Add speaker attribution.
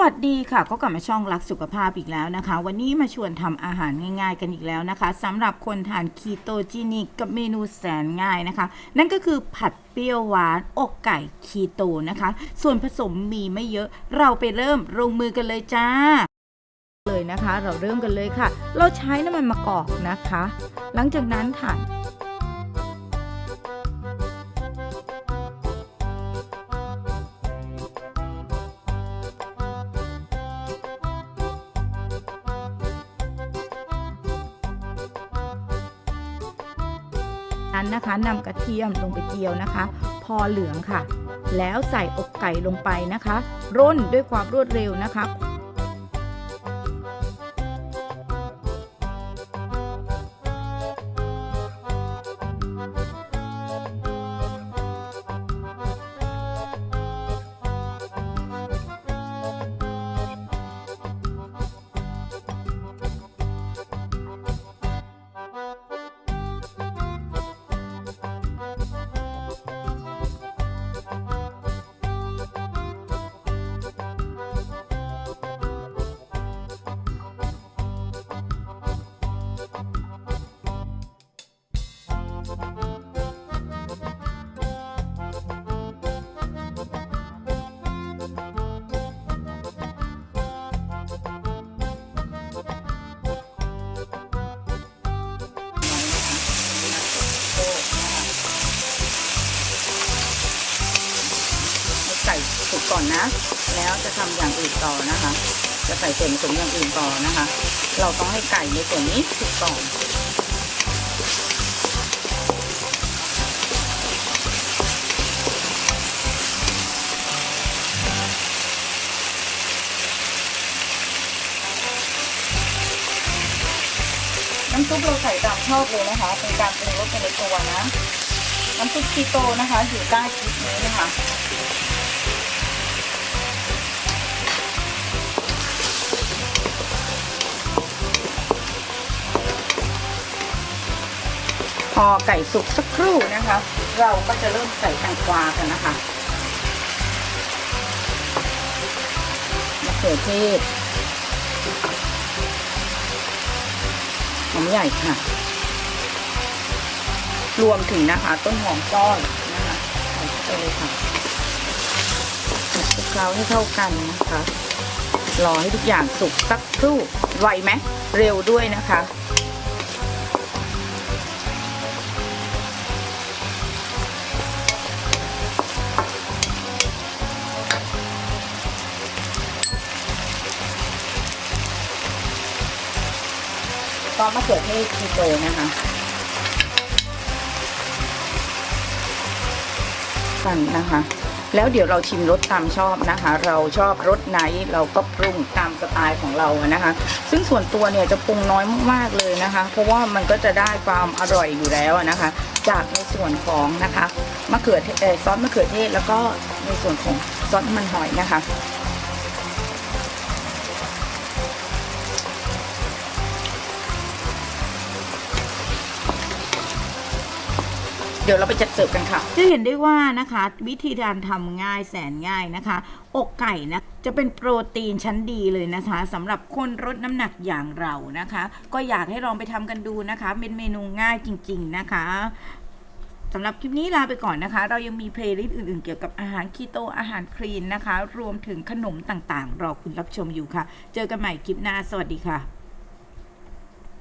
Speaker 1: วัสดีค่ะ ก็กลับมาช่องรักสุขภาพอีกแล้วนะคะ วันนี้มาชวนทำอาหารง่าย ๆ กันอีกแล้วนะคะสำหรับคนทานคีโตจีนิกกับเมนูแสนง่ายนะคะ นั่นก็คือผัดเปรี้ยวหวานอกไก่คีโตนะคะ ส่วนผสมมีไม่เยอะเราไปเริ่มลงมือกันเลยจ้า เลยนะคะ เราเริ่มกันเลยค่ะ เราใช้น้ำมันมะกอกนะคะ หลังจากนั้นค่ะ นั้นนะคะนำกระเทียมลงไปเจียวนะคะ พอเหลืองค่ะ แล้วใส่อกไก่ลงไปนะคะ ร่นด้วยความรวดเร็วนะคะ สุกก่อนนะ แล้วจะทำอย่างอื่นต่อนะคะ จะใส่ส่วนผสมอย่างอื่นต่อนะคะ เราต้องให้ไก่ในส่วนนี้สุกก่อนน้ำซุปเราใส่ตามชอบเลยนะคะ เป็นการปรุงรสไปในตัวนะ น้ำซุปคีโตนะคะ อยู่ใต้คลิปนี้นะคะ อไก่สุกสักครู่นะคะ เราก็จะเริ่มใส่แตงกวากันนะคะมะเขือเทศหอมใหญ่ค่ะ รวมถึงนะคะ ต้นหอมก้อนนะคะใส่เข้าไปเลยค่ะคลุกเคล้าให้เข้ากันนะคะ รอให้ทุกอย่างสุกสักครู่ไวไหมเร็วด้วยนะคะ ก็มะเขือเทศคีโตนะคะสั่นนะคะ แล้วเดี๋ยวเราชิมรสตามชอบนะคะ เราชอบรสไหนเราก็ปรุงตามสไตล์ของเรานะคะ ซึ่งส่วนตัวเนี่ยจะปรุงน้อยมากๆเลยนะคะ เพราะว่ามันก็จะได้ความอร่อยอยู่แล้วนะคะ จากในส่วนของนะคะมะเขือเทศซอสมะเขือเทศแล้วก็ในส่วนของซอสมันหอยนะคะ ดี๋ยวเราไปจัดเสิร์ฟกันค่ะ จะเห็นได้ว่านะคะวิธีการทำง่ายแสนง่ายนะคะ อกไก่นะจะเป็นโปรตีนชั้นดีเลยนะคะสำหรับคนลดน้ำหนักอย่างเรานะคะ ก็อยากให้ลองไปทำกันดูนะคะ เป็นเมนูง่ายจริง ๆนะคะสำหรับคลิปนี้ลาไปก่อนนะคะ เรายังมีเพลย์ลิสต์อื่นๆ เกี่ยวกับอาหารคีโตอาหารคลีนนะคะ รวมถึงขนมต่างๆ รอคุณรับชมอยู่ค่ะ เจอกันใหม่คลิปหน้า สวัสดีค่ะ